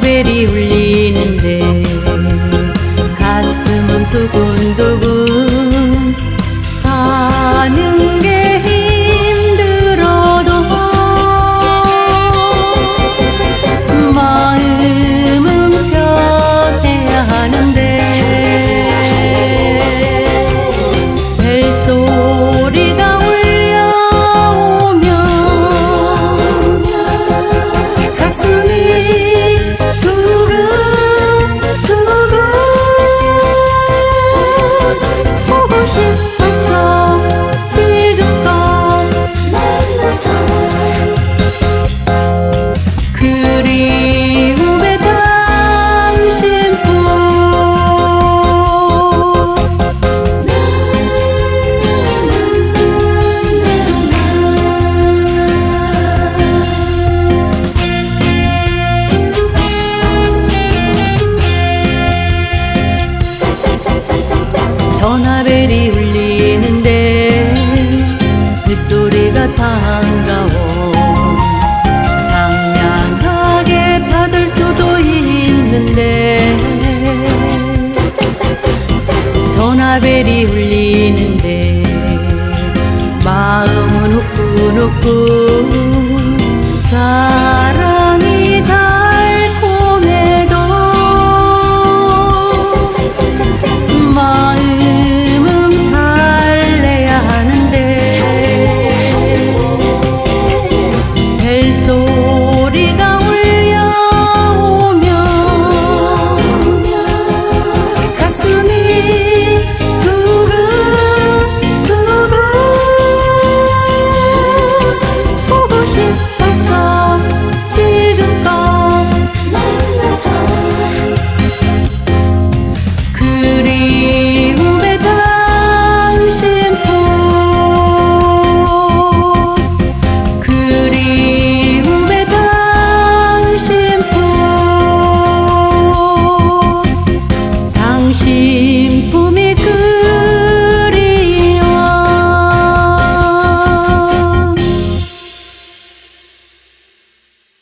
전화벨이 울리는데 가슴은 두근두근 싶었어. 지금껏 그리움의 당신뿐 전화벨이 소리가 반가워. 상냥하게 받을 수도 있는데. 전화벨이 울리는데 마음은 후끈후끈 사